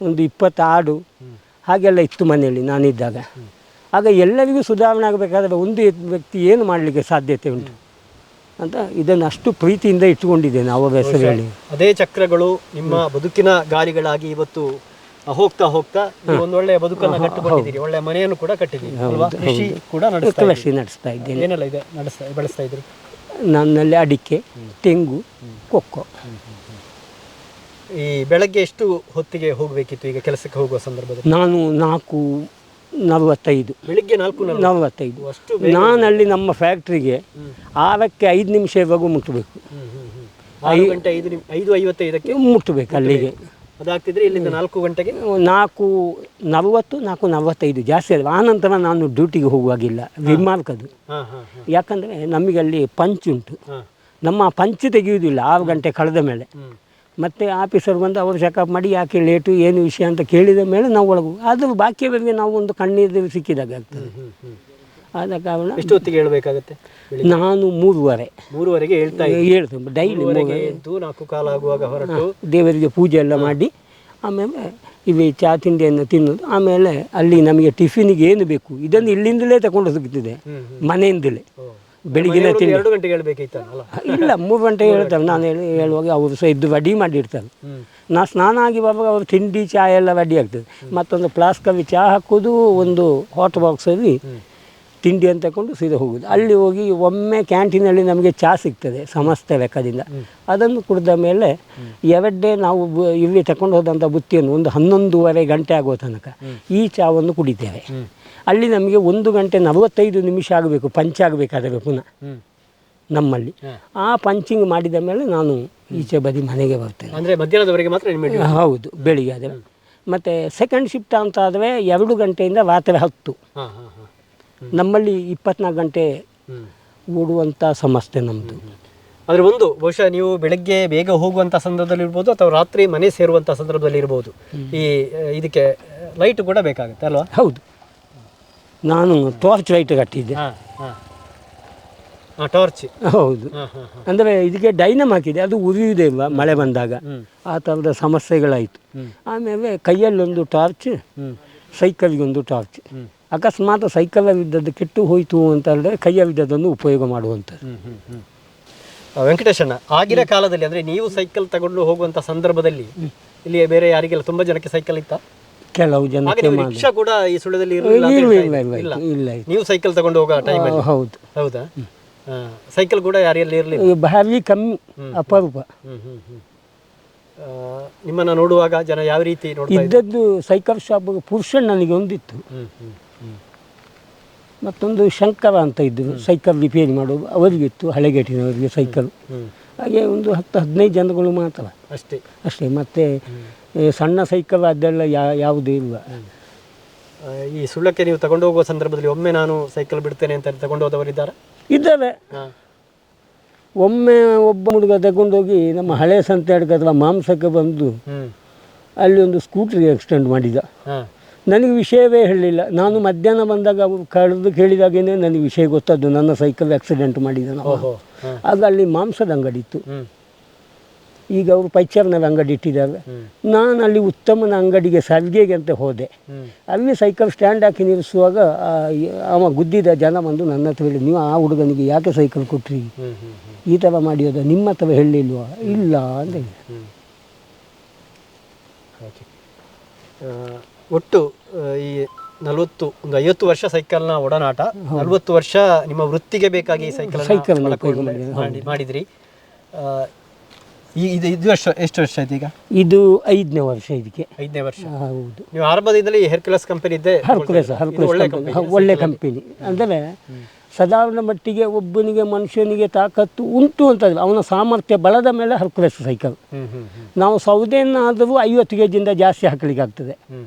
ಒಂದು ಇಪ್ಪತ್ತು ಆಡು ಹಾಗೆಲ್ಲ ಇತ್ತು ಮನೆಯಲ್ಲಿ ನಾನಿದ್ದಾಗ. ಆಗ ಎಲ್ಲರಿಗೂ ಸುಧಾರಣೆ ಆಗಬೇಕಾದ್ರೆ ಒಂದು ವ್ಯಕ್ತಿ ಏನು ಮಾಡಲಿಕ್ಕೆ ಸಾಧ್ಯತೆ ಉಂಟು? ಅಂತ ಇದನ್ನು ಅಷ್ಟು ಪ್ರೀತಿಯಿಂದ ಇಟ್ಟುಕೊಂಡಿದ್ದೇನೆ ಅವರ ಹೆಸರು ಅದೇ ಚಕ್ರಗಳು ನಿಮ್ಮ ಬದುಕಿನ ಗಾಲಿಗಳಾಗಿ ಇವತ್ತು ಹೋಗ್ತಾ ಹೋಗ್ತಾ ಒಂದು ಒಳ್ಳೆಯ ಬದುಕನ್ನು ಕಟ್ಟಿಕೊಂಡಿದ್ದೀರಿ. ಒಳ್ಳೆಯ ಮನೆಯನ್ನು ಕೂಡ ಕಟ್ಟಿದ್ದೀರಿ. ಕೃಷಿ ಕೂಡ. ಕೃಷಿ ನಡೆಸ್ತಾ ಇದ್ದೀನಿ. ಏನೆಲ್ಲ ಇದೆ? ನಡೆಸ್ತಾ ಬೆಳೆಸ್ತಾ ಇದ್ದೀರಿ? ನನ್ನಲ್ಲಿ ಅಡಿಕೆ ತೆಂಗು ಕೊಕ್ಕೋ. ಈ ಬೆಳಗ್ಗೆ ಎಷ್ಟು ಹೊತ್ತಿಗೆ ಹೋಗಬೇಕಿತ್ತು ಈಗ ಕೆಲಸಕ್ಕೆ ಹೋಗುವ ಸಂದರ್ಭದಲ್ಲಿ? ನಾನು ನಾಲ್ಕು ನಲವತ್ತೈದು. ಬೆಳಿಗ್ಗೆ ನಾಲ್ಕು ನಲ್ವತ್ತು. ನಲವತ್ತೈದು. ಅಷ್ಟು ನಾನಲ್ಲಿ ನಮ್ಮ ಫ್ಯಾಕ್ಟ್ರಿಗೆ ಆರಕ್ಕೆ ಐದು ನಿಮಿಷ ಇವಾಗ ಮುಟ್ಟಬೇಕು ಐದು. ಆರು ಗಂಟೆ ಐದು ನಿಮ್ ಐದು ಐವತ್ತೈದಕ್ಕೆ ಮುಟ್ಟಬೇಕು ಅಲ್ಲಿಗೆ. ಅದಾಗ್ತಿದ್ರೆ ಇಲ್ಲಿಂದ ನಾಲ್ಕು ಗಂಟೆಗೆ? ನಾಲ್ಕು ನಲವತ್ತು ನಾಲ್ಕು ನಲವತ್ತೈದು ಜಾಸ್ತಿ ಅಲ್ಲ ಆನಂತರ ನಾನು ಡ್ಯೂಟಿಗೆ ಹೋಗುವಾಗಿಲ್ಲ. ರಿಮಾರ್ಕ್ ಅದು. ಹಾ ಹಾ ಹಾ. ಯಾಕಂದರೆ ನಮಗೆ ಅಲ್ಲಿ ಪಂಚ್ ಉಂಟು. ಹಾ. ನಮ್ಮ ಪಂಚ್ ತೆಗೆಯುವುದಿಲ್ಲ. ಆರು ಗಂಟೆ ಕಳೆದ ಮೇಲೆ. ಹ್ಮ್. ಮತ್ತು ಆಫೀಸರ್ ಬಂದು ಅವರು ಚೆಕಪ್ ಮಾಡಿ ಯಾಕೆ ಲೇಟು ಏನು ವಿಷಯ ಅಂತ ಕೇಳಿದ ಮೇಲೆ ನಾವು ಒಳಗು ಆದರೂ ಬಾಕಿಯವರಿಗೆ ನಾವು ಒಂದು ಕಣ್ಣೀರು ಸಿಕ್ಕಿದಾಗ ಆಗ್ತದೆ. ಆದ ಕಾರಣ ಎಷ್ಟು ಹೊತ್ತಿಗೆ ಹೇಳ್ಬೇಕಾಗತ್ತೆ ನಾನು ಮೂರುವರೆ. ಮೂರುವರೆಗೆ ಹೇಳ್ತಾ ಹೇಳ್ತೇನೆ ಡೈಲಿ ಎದ್ದು ನಾಲ್ಕು ಕಾಲ ಆಗುವಾಗ ಹೊರಟು. ದೇವರಿಗೆ ಪೂಜೆ ಎಲ್ಲ ಮಾಡಿ ಆಮೇಲೆ ಇವೆ ಚಾ ತಿಂಡಿಯನ್ನು ತಿನ್ನೋದು ಆಮೇಲೆ ಅಲ್ಲಿ ನಮಗೆ ಟಿಫಿನಿಗೆ ಏನು ಬೇಕು ಇದನ್ನು ಇಲ್ಲಿಂದಲೇ ತಗೊಂಡು ಸಿಗುತ್ತಿದೆ ಮನೆಯಿಂದಲೇ. ಮನೆಯವ್ರು ತಿಂಡಿ. ಎರಡು ಗಂಟೆಗೆ ಹೇಳ್ಬೇಕಿತ್ತಲ್ಲ ಇಲ್ಲ ಮೂರು ಗಂಟೆಗೆ ಹೇಳ್ತಾರೆ ನಾನು ಹೇಳಿ ಹೇಳುವಾಗ ಅವರು ಸಹ ಇದ್ದು ರೆಡಿ ಮಾಡಿರ್ತಾರೆ. ನಾನು ನಾ ಸ್ನಾನ ಆಗಿ ಬರುವಾಗ ಅವರು ತಿಂಡಿ ಚಹಾ ಎಲ್ಲ ರೆಡಿ ಆಗ್ತದೆ. ಮತ್ತೊಂದು ಫ್ಲಾಸ್ಕಲ್ಲಿ ಚಹಾ ಹಾಕೋದು ಒಂದು ಹಾಟ್ ಬಾಕ್ಸಲ್ಲಿ ತಿಂಡಿ ಅಂತ ತಗೊಂಡು ಸೀದಾ ಹೋಗೋದು. ಅಲ್ಲಿ ಹೋಗಿ ಒಮ್ಮೆ ಕ್ಯಾಂಟೀನಲ್ಲಿ ನಮಗೆ ಚಹಾ ಸಿಗ್ತದೆ ಸಮಸ್ತ ಲೆಕ್ಕದಿಂದ. ಅದನ್ನು ಕುಡಿದ ಮೇಲೆ ಎರಡೇ ನಾವು ಇಲ್ಲಿ ತಗೊಂಡು ಹೋದಂಥ ಬುತ್ತಿಯನ್ನು ಒಂದು ಹನ್ನೊಂದೂವರೆ ಗಂಟೆ ಆಗುವ ತನಕ ಈ ಚಹಾವನ್ನು ಕುಡಿತೇವೆ. ಅಲ್ಲಿ ನಮಗೆ ಒಂದು ಗಂಟೆ ನಲವತ್ತೈದು ನಿಮಿಷ ಆಗಬೇಕು ಪಂಚ್ ಆಗಬೇಕಾದರೆ ಪುನಃ. ನಮ್ಮಲ್ಲಿ. ಆ ಪಂಚಿಂಗ್ ಮಾಡಿದ ಮೇಲೆ ನಾನು ಈಚೆ ಬದಿ ಮನೆಗೆ ಬರ್ತೇನೆ. ಅಂದರೆ ಮಧ್ಯಾಹ್ನದವರೆಗೆ ಮಾತ್ರ ಹೌದು ಬೆಳಿಗ್ಗೆ ಆದರೆ. ಮತ್ತು ಸೆಕೆಂಡ್ ಶಿಫ್ಟ್ ಅಂತ ಆದರೆ ಎರಡು ಗಂಟೆಯಿಂದ ರಾತ್ರಿ ಹತ್ತು. ನಮ್ಮಲ್ಲಿ ಇಪ್ಪತ್ನಾಲ್ಕು ಗಂಟೆ ಓಡುವಂಥ ಸಮಸ್ಯೆ ನಮ್ಮದು ಆದರೆ ಒಂದು ಬಹುಶಃ ನೀವು ಬೆಳಗ್ಗೆ ಬೇಗ ಹೋಗುವಂಥ ಸಂದರ್ಭದಲ್ಲಿ ಇರ್ಬೋದು ಅಥವಾ ರಾತ್ರಿ ಮನೆ ಸೇರುವಂಥ ಸಂದರ್ಭದಲ್ಲಿ ಇರ್ಬೋದು. ಈ ಇದಕ್ಕೆ ಲೈಟ್ ಕೂಡ ಬೇಕಾಗುತ್ತೆ ಅಲ್ವಾ? ಹೌದು. ನಾನು ಟಾರ್ಚ್ ಲೈಟ್ ಕಟ್ಟಿದ್ದೆ. ಟಾರ್ಚ್ ಹೌದು. ಅಂದರೆ ಇದಕ್ಕೆ ಡೈನಮ್ ಹಾಕಿದೆ ಅದು ಉರಿಯುವುದೇ ಇಲ್ಲ ಮಳೆ ಬಂದಾಗ. ಆ ಥರದ ಸಮಸ್ಯೆಗಳಾಯಿತು. ಆಮೇಲೆ ಕೈಯಲ್ಲೊಂದು ಟಾರ್ಚ್ ಸೈಕಲ್ಗೊಂದು ಟಾರ್ಚ್ ಅಕಸ್ಮಾತ್ ಸೈಕಲವಿದ್ದದ್ದು ಕೆಟ್ಟು ಹೋಯಿತು ಅಂತ ಹೇಳಿದ್ರೆ ಕೈಯಲ್ಲಿದ್ದದನ್ನು ಉಪಯೋಗ ಮಾಡುವಂಥದ್ದು. ವೆಂಕಟೇಶಣ್ಣ ಆಗಿನ ಕಾಲದಲ್ಲಿ ಅಂದ್ರೆ ನೀವು ಸೈಕಲ್ ತಗೊಂಡು ಹೋಗುವಂತ ಸಂದರ್ಭದಲ್ಲಿ ಇಲ್ಲಿ ಬೇರೆ ಯಾರಿಗೆಲ್ಲ ತುಂಬಾ ಜನಕ್ಕೆ ಸೈಕಲ್ ಇತ್ತ? ಕೆಲವು ಜನ ಜನಕ್ಕೆ ನೀವು ರಿಕ್ಷಾ ಕೂಡ ಈ ಸುಳ್ಯದಲ್ಲಿ ಇರಲಿಲ್ಲ ಅಂತ ಇಲ್ಲ ಹೇಳ್ತಾ ಇಲ್ಲ ಇದ್ದೀರಿ. ಇಲ್ಲ ಇಲ್ಲ. ಇಲ್ಲ ಇಲ್ಲ. ನೀವು ಸೈಕಲ್ ತಗೊಂಡು ಹೋಗೋ ಟೈಮ್ ಹೌದು. ಹೌದಾ? ಹಾ. ಸೈಕಲ್ ಕೂಡ ಯಾರಿಯಲ್ಲಿ ಇರಲಿಲ್ಲ? ಈ ಭಾರಿ ಕಮ್ಮಿ ಅಪರೂಪ. ಆ, ನಿಮ್ಮನ್ನ ನೋಡುವಾಗ ಜನ ಯಾವ ರೀತಿ ನೋಡ್ತಾ ಇದ್ರು? ಇದ್ದದ್ದು ಸೈಕಲ್ ಶಾಪ್ ಪುರುಷಣ್ಣನಿಗೆ ಒಂದಿತ್ತು. ಹ್ಮ್ ಹ್ಮ್ ಹ್ಮ್. ಮತ್ತೊಂದು ಶಂಕರ ಅಂತ ಇದ್ದರು ಸೈಕಲ್ ರಿಪೇರಿ ಮಾಡೋದು ಅವರಿಗಿತ್ತು ಹಳೆಗೇಟಿನವರಿಗೆ ಸೈಕಲ್ ಹ್ಮ್ ಹಾಗೆ ಒಂದು ಹತ್ತು ಹದಿನೈದು ಜನಗಳು ಮಾತ್ರ. ಅಷ್ಟೇ. ಅಷ್ಟೇ ಮತ್ತು ಈ ಸಣ್ಣ ಸೈಕಲ್ ಅದೆಲ್ಲ ಯಾ ಯಾವುದೂ ಇಲ್ಲ. ಈ ಸುಳ್ಳಕ್ಕೆ ನೀವು ತಗೊಂಡು ಹೋಗುವ ಸಂದರ್ಭದಲ್ಲಿ ಒಮ್ಮೆ ನಾನು ಸೈಕಲ್ ಬಿಡ್ತೇನೆ ಅಂತ ತಗೊಂಡು ಹೋದವರಿದ್ದಾರೆ ಇದ್ದಾವೆ ಹಾ. ಒಮ್ಮೆ ಒಬ್ಬ ಹುಡುಗ ತಗೊಂಡೋಗಿ ನಮ್ಮ ಹಳೆ ಸಂತೆ ಅಥವಾ ಮಾಂಸಕ್ಕೆ ಬಂದು ಅಲ್ಲಿ ಒಂದು ಸ್ಕೂಟ್ರಿಗೆ ಎಕ್ಸ್ಟೆಂಡ್ ಮಾಡಿದ. ನನಗೆ ವಿಷಯವೇ ಹೇಳಲಿಲ್ಲ. ನಾನು ಮಧ್ಯಾಹ್ನ ಬಂದಾಗ ಅವರು ಕಳೆದು ಕೇಳಿದಾಗೇನೆ ನನಗೆ ವಿಷಯ ಗೊತ್ತದ್ದು. ನನ್ನ ಸೈಕಲ್ ಆಕ್ಸಿಡೆಂಟ್ ಮಾಡಿದ ಆಗ ಅಲ್ಲಿ ಮಾಂಸದ ಅಂಗಡಿ ಇತ್ತು. ಈಗ ಅವರು ಪೈಚರ್ನಲ್ಲಿ ಅಂಗಡಿ ಇಟ್ಟಿದ್ದಾರೆ. ನಾನು ಅಲ್ಲಿ ಉತ್ತಮನ ಅಂಗಡಿಗೆ ಸಲ್ಗೆಗೆ ಅಂತ ಹೋದೆ. ಅಲ್ಲಿ ಸೈಕಲ್ ಸ್ಟ್ಯಾಂಡ್ ಹಾಕಿ ನಿಲ್ಲಿಸುವಾಗ ಅವ ಗುದ್ದಿದ ಜನ ಬಂದು ನನ್ನ ಹತ್ರ ಹೇಳಿ ನೀವು ಆ ಹುಡುಗನಿಗೆ ಯಾಕೆ ಸೈಕಲ್ ಕೊಟ್ರಿ? ಈ ಥರ ಮಾಡಿಯೋದ ನಿಮ್ಮ ಹತ್ರ ಹೇಳಿಲ್ವಾ? ಇಲ್ಲ ಅಂತ ಒಟ್ಟು ಈ ನಲವತ್ತು ಒಂದು ಐವತ್ತು ವರ್ಷ ಸೈಕಲ್ನ ಒಡನಾಟ ನಲವತ್ತು ವರ್ಷ ನಿಮ್ಮ ವೃತ್ತಿಗೆ ಬೇಕಾಗಿ ಸೈಕಲ್ ಉಪಯೋಗ ಮಾಡಿದ್ರಿ. ಈ ಇದು ಇದು ವರ್ಷ ಎಷ್ಟು ವರ್ಷ ಆಯ್ತು ಈಗ? ಇದು ಐದನೇ ವರ್ಷ ಇದಕ್ಕೆ. ಐದನೇ ವರ್ಷ. ಹೌದು. ನೀವು ಆರಂಭದಿಂದಲೇ ಈ ಹೆರ್ಕ್ಯುಲಸ್ ಕಂಪನಿ ಇದ್ದೆ ಹರ್ಕುಲಸ್ ಇದು ಹರ್ಕುಲೆಸ್ ಒಳ್ಳೆ ಕಂಪನಿ ಕಂಪನಿ ಒಳ್ಳೆ ಕಂಪನಿ ಅಂದರೆ ಸಾಧಾರಣ ಮಟ್ಟಿಗೆ ಒಬ್ಬನಿಗೆ ಮನುಷ್ಯನಿಗೆ ತಾಕತ್ತು ಉಂಟು ಅಂತ ಅವನ ಸಾಮರ್ಥ್ಯ ಬಳದ ಮೇಲೆ ಹರ್ಕುಲಸ್ ಸೈಕಲ್ ಹ್ಮ್ ಹ್ಮ್ ಹ್ಮ್. ನಾವು ಸೌದೆಯನ್ನಾದರೂ ಐವತ್ತು ಕೆ ಜಿಯಿಂದ ಜಾಸ್ತಿ ಹಾಕಲಿಕ್ಕಾಗ್ತದೆ ಹ್ಮ್.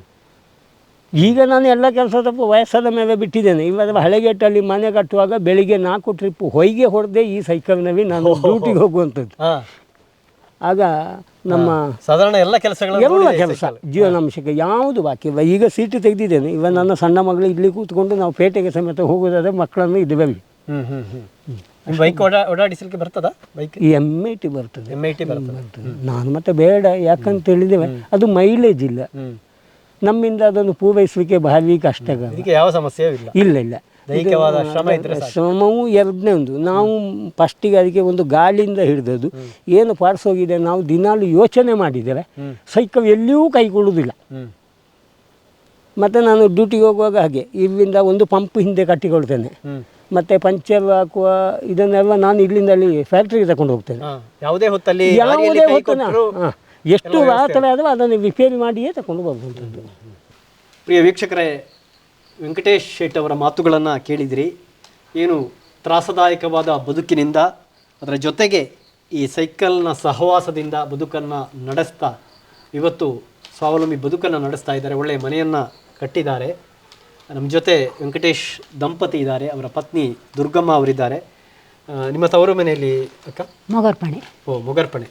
ಈಗ ನಾನು ಎಲ್ಲ ಕೆಲಸ ಸ್ವಲ್ಪ ವಯಸ್ಸಾದ ಮೇಲೆ ಬಿಟ್ಟಿದ್ದೇನೆ. ಇವಾಗ ಹಳೆಗೇಟಲ್ಲಿ ಮನೆ ಕಟ್ಟುವಾಗ ಬೆಳಿಗ್ಗೆ ನಾಲ್ಕು ಟ್ರಿಪ್ ಹೊಯ್ಗೆ ಹೊಡೆದೇ ಈ ಸೈಕಲ್ನಲ್ಲಿ ನಾನು ಡ್ಯೂಟಿಗೆ ಹೋಗುವಂಥದ್ದು. ಹಾ. ಆಗ ನಮ್ಮ ಸಾಧಾರಣ ಎಲ್ಲ ಕೆಲಸಗಳನ್ನು ಎಲ್ಲ ಕೆಲಸ ಜೀವನಾಂಶಕ್ಕೆ ಯಾವುದು ಬಾಕಿ? ಇಲ್ಲ ಈಗ ಸೀಟು ತೆಗೆದಿದ್ದೇನೆ. ಇವ ನನ್ನ ಸಣ್ಣ ಮಗಳು ಇಲ್ಲಿ ಕೂತ್ಕೊಂಡು ನಾವು ಪೇಟೆಗೆ ಸಮೇತ ಹೋಗೋದಾದ್ರೆ ಮಕ್ಕಳನ್ನು ಇದು ನಿಮ್ಮ ಬೈಕ್ ಓಡಾ ಓಡಾಡಿಸಲಿಕ್ಕೆ ಬರ್ತದಾ ಬೈಕ್ ಎಂ ಐ ಟಿ ಬರ್ತದೆ. ಎಂ ಐ ಟಿ ಬರ್ತದೆ. ನಾನು ಮತ್ತೆ ಬೇಡ ಯಾಕಂತ ಹೇಳಿದ್ದೇವೆ. ಅದು ಮೈಲೇಜ್ ಇಲ್ಲ. ನಮ್ಮಿಂದ ಅದನ್ನು ಪೂರೈಸಲಿಕ್ಕೆ ಭಾರಿ ಕಷ್ಟ ಯಾವ ಸಮಸ್ಯೆ ಇಲ್ಲ. ಇಲ್ಲ ಇಲ್ಲ. ದೈಹಿಕವಾದ ಶ್ರಮ ಇದ್ರೆ ಶ್ರಮವೂ ಎರಡನೇ ಒಂದು. ನಾವು ಫಸ್ಟಿಗೆ ಅದಕ್ಕೆ ಒಂದು ಗಾಳಿಯಿಂದ ಹಿಡಿದದ್ದು. ಏನು ಪಾರ್ಸ್ ಹೋಗಿದೆ ನಾವು ದಿನಾಲು ಯೋಚನೆ ಮಾಡಿದರೆ ಸೈಕಲ್ ಎಲ್ಲಿಯೂ ಕೈಗೊಳ್ಳುವುದಿಲ್ಲ ಕೊಡುವುದಿಲ್ಲ. ಮತ್ತು ನಾನು ಡ್ಯೂಟಿಗೆ ಹೋಗುವಾಗ ಹಾಗೆ ಇಲ್ಲಿಂದ ಒಂದು ಪಂಪ್ ಹಿಂದೆ ಕಟ್ಟಿಕೊಳ್ತೇನೆ. ಮತ್ತೆ ಪಂಚರ್ ಹಾಕುವ ಇದನ್ನೆಲ್ಲ ನಾನು ಇಲ್ಲಿಂದ ಅಲ್ಲಿ ಫ್ಯಾಕ್ಟ್ರಿಗೆ ತಗೊಂಡು ಹೋಗ್ತೇನೆ. ಯಾವುದೇ ಹೊತ್ತಲ್ಲಿ ಯಾವುದೇ ಹೊತ್ತಿನ ಎಷ್ಟು ರಾತ್ರಿ ಆದರೂ ಅದನ್ನು ರಿಪೇರಿ ಮಾಡಿಯೇ ತಗೊಂಡು ಹೋಗುವಂಥದ್ದು ಪ್ರಿಯ ವೀಕ್ಷಕರೇ ವೆಂಕಟೇಶ್ ಶೆಟ್ ಅವರ ಮಾತುಗಳನ್ನು ಕೇಳಿದಿರಿ. ಏನು ತ್ರಾಸದಾಯಕವಾದ ಬದುಕಿನಿಂದ ಅದರ ಜೊತೆಗೆ ಈ ಸೈಕಲ್ನ ಸಹವಾಸದಿಂದ ಬದುಕನ್ನು ನಡೆಸ್ತಾ ಇವತ್ತು ಸ್ವಾವಲಂಬಿ ಬದುಕನ್ನು ನಡೆಸ್ತಾ ಇದ್ದಾರೆ ಒಳ್ಳೆಯ ಮನೆಯನ್ನು ಕಟ್ಟಿದ್ದಾರೆ. ನಮ್ಮ ಜೊತೆ ವೆಂಕಟೇಶ್ ದಂಪತಿ ಇದ್ದಾರೆ ಅವರ ಪತ್ನಿ ದುರ್ಗಮ್ಮ ಅವರಿದ್ದಾರೆ. ನಿಮ್ಮ ತವರು ಮನೆಯಲ್ಲಿ ಅಕ್ಕ? ಮೊಗರ್ಪಣೆ. ಓ ಮೊಗರ್ಪಣೆ.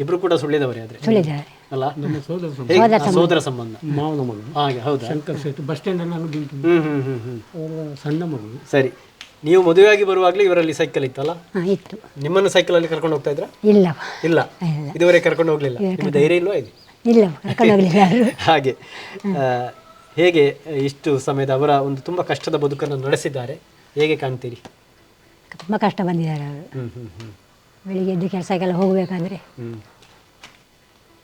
ಇಬ್ಬರು ಕೂಡ ಸುಳ್ಳಿದವರೇ ಆದರೆ? ಅಲ್ಲ ಹೇಗೆ? ಸಂಬಂಧ. ಸೋದರ ಸಂಬಂಧ. ಮಾವನ ಮಗಳು. ಹಾಗೆ ಹೌದಾ? ಶಂಕರ್ ಸೇತು ಬಸ್ ಸ್ಟ್ಯಾಂಡಲ್ಲಿ ನಾನು ನಿಂತು ಹ್ಮ್ ಹ್ಮ್ ಹ್ಮ್ ಹ್ಮ್. ಅವರ ಸಣ್ಣ ಮಗಳು. ಸರಿ. ನೀವು ಮದುವೆಯಾಗಿ ಬರುವಾಗಲೇ ಇವರಲ್ಲಿ ಸೈಕಲ್ ಇತ್ತಲ್ಲ ಹಾಂ ಇತ್ತು. ನಿಮ್ಮನ್ನು ಸೈಕಲ್ ಅಲ್ಲಿ ಕರ್ಕೊಂಡು ಹೋಗ್ತಾ ಇದ್ರ? ಇಲ್ಲವ. ಇಲ್ಲ. ಇಲ್ಲ. ಇದುವರೆಗೆ ಕರ್ಕೊಂಡು ಹೋಗ್ಲಿಲ್ಲ. ನಿಮ್ಮ ಧೈರ್ಯ ಇಲ್ವಾ ಇದು? ಇಲ್ಲವ ಕರ್ಕೊಂಡು ಹೋಗ್ಲಿಲ್ಲ ಯಾರು? (laughs) ಹಾಗೆ. ಆ, ಹೇಗೆ ಇಷ್ಟು ಸಮಯದ ಅವರ ಒಂದು ತುಂಬಾ ಕಷ್ಟದ ಬದುಕನ್ನು ನಡೆಸಿದ್ದಾರೆ? ಹೇಗೆ ಕಾಣ್ತೀರಿ? ತುಂಬ ಕಷ್ಟ ಬಂದಿದ್ದಾರೆ ಅವರು. ಹ್ಮ್ ಹ್ಮ್ ಹ್ಮ್. ಬೆಳಿಗ್ಗೆ ಎದ್ದು ಕೆಲಸಕ್ಕೆಲ್ಲ ಹೋಗಬೇಕಾದ್ರೆ. ಹ್ಮ್.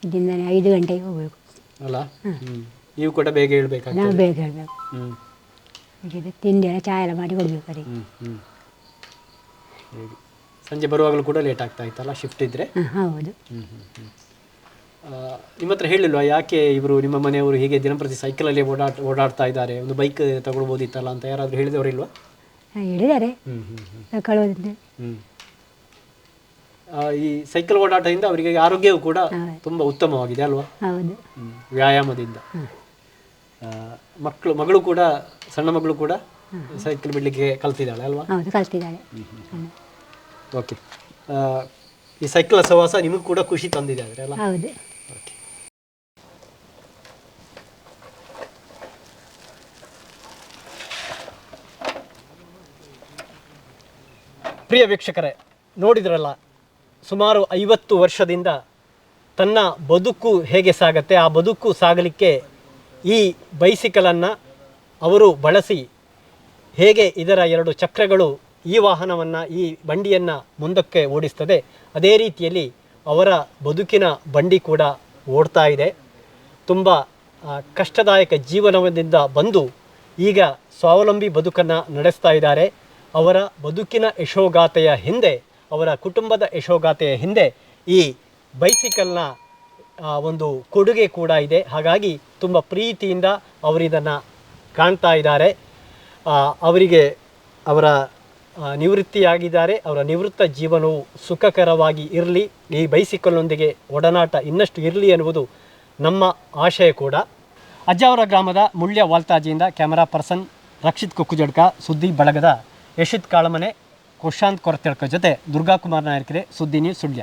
ಇಲ್ಲಿಂದನೇ ಐದು ಗಂಟೆಗೆ ಹೋಗಬೇಕು. ಅಲ್ಲ? ಹ್ಮ್. ನೀವು ಕೂಡ ಬೇಗ ಹೇಳ್ಬೇಕಾಗ್ತದೆ. ನಾವು ಬೇಗ ಹೇಳಬೇಕು. ಹ್ಮ್. ತಿಂಡಿ ಎಲ್ಲ ಚಾ ಎಲ್ಲ ಮಾಡಿ ಕೊಡಬೇಕು ಅವರಿಗೆ ಹ್ಮ್ ಹ್ಮ್. ಹೇಗೆ? ಸಂಜೆ ಬರುವಾಗಲೂ ಕೂಡ ಲೇಟ್ ಆಗ್ತಾ ಇತ್ತಲ್ಲ ಶಿಫ್ಟ್ ಇದ್ರೆ? ಹಾಂ ಹೌದು. ಹ್ಮ್ ಹ್ಮ್ ಹ್ಮ್. ಆ, ನಿಮ್ಮ ಹತ್ರ ಹೇಳಿಲ್ವಾ ಯಾಕೆ ಇವರು ನಿಮ್ಮ ಮನೆಯವರು ಹೀಗೆ ದಿನಪ್ರತಿ ಸೈಕಲಲ್ಲಿ ಓಡಾಟ ಓಡಾಡ್ತಾ ಇದ್ದಾರೆ? ಒಂದು ಬೈಕ್ ತಗೊಳ್ಬೋದಿತ್ತಲ್ಲ ಅಂತ ಯಾರಾದರೂ ಹೇಳಿದವರಿಲ್ವಾ? ಹೇಳಿದ್ದಾರೆ. ಹ್ಮ್ ಹ್ಮ್ ಹ್ಮ್. ತಗೊಳ್ಳೋದಂತೆ ಹ್ಮ್. ಆ, ಈ ಸೈಕಲ್ ಓಡಾಟದಿಂದ ಅವರಿಗೆ ಆರೋಗ್ಯವು ಕೂಡ ತುಂಬಾ ಉತ್ತಮವಾಗಿದೆ ಅಲ್ವಾ? ಹೌದು. ವ್ಯಾಯಾಮದಿಂದ. ಆ, ಮಕ್ಕಳು ಮಗಳು ಕೂಡ ಸಣ್ಣ ಮಗಳು ಕೂಡ ಸೈಕಲ್ ಬಿಡ್ಲಿಕ್ಕೆ ಕಲ್ತಿದ್ದಾಳೆ ಅಲ್ವಾ? ಹೌದು ಕಲ್ತಿದ್ದಾಳೆ. ಓಕೆ. ಈ ಸೈಕಲ್ ಸಹವಾಸ ನಿಮಗೂ ಕೂಡ ಖುಷಿ ತಂದಿದೆ ಆದರೆ ಅಲ್ಲ ಹೌದು. ಪ್ರಿಯ ವೀಕ್ಷಕರೇ ನೋಡಿದ್ರಲ್ಲ ಸುಮಾರು ಐವತ್ತು ವರ್ಷದಿಂದ ತನ್ನ ಬದುಕು ಹೇಗೆ ಸಾಗತ್ತೆ, ಆ ಬದುಕು ಸಾಗಲಿಕ್ಕೆ ಈ ಬೈಸಿಕಲನ್ನು ಅವರು ಬಳಸಿ ಹೇಗೆ ಇದರ ಎರಡು ಚಕ್ರಗಳು ಈ ವಾಹನವನ್ನು, ಈ ಬಂಡಿಯನ್ನು ಮುಂದಕ್ಕೆ ಓಡಿಸ್ತದೆ, ಅದೇ ರೀತಿಯಲ್ಲಿ ಅವರ ಬದುಕಿನ ಬಂಡಿ ಕೂಡ ಓಡ್ತಾ ಇದೆ. ತುಂಬ ಕಷ್ಟದಾಯಕ ಜೀವನದಿಂದ ಬಂದು ಈಗ ಸ್ವಾವಲಂಬಿ ಬದುಕನ್ನು ನಡೆಸ್ತಾ ಇದ್ದಾರೆ. ಅವರ ಬದುಕಿನ ಯಶೋಗಾಥೆಯ ಹಿಂದೆ ಅವರ ಕುಟುಂಬದ ಯಶೋಗಾಥೆಯ ಹಿಂದೆ ಈ ಬೈಸಿಕಲ್ನ ಒಂದು ಕೊಡುಗೆ ಕೂಡ ಇದೆ. ಹಾಗಾಗಿ ತುಂಬ ಪ್ರೀತಿಯಿಂದ ಅವರಿದನ್ನು ಕಾಣ್ತಾ ಇದ್ದಾರೆ. ಅವರಿಗೆ ಅವರ ನಿವೃತ್ತಿಯಾಗಿದ್ದಾರೆ. ಅವರ ನಿವೃತ್ತ ಜೀವನವು ಸುಖಕರವಾಗಿ ಇರಲಿ. ಈ ಬೈಸಿಕಲ್ನೊಂದಿಗೆ ಒಡನಾಟ ಇನ್ನಷ್ಟು ಇರಲಿ ಎನ್ನುವುದು ನಮ್ಮ ಆಶಯ ಕೂಡ. ಅಜ್ಜಾವರ ಗ್ರಾಮದ ಮುಳ್ಯ ವಾಲ್ತಾಜಿಯಿಂದ ಕ್ಯಾಮರಾ ಪರ್ಸನ್ ರಕ್ಷಿತ್ ಕುಕ್ಕುಜಡ್ಕ, ಸುದ್ದಿ ಬಳಗದ ಯಶಿತ್ ಕಾಳಮನೆ. ಕುಶಾಂತ್ ಕೊರತೆಳ್ಕ ಜೊತೆ ದುರ್ಗಾಕುಮಾರ್ ನಾಯಕರೇ Suddi news Sullia.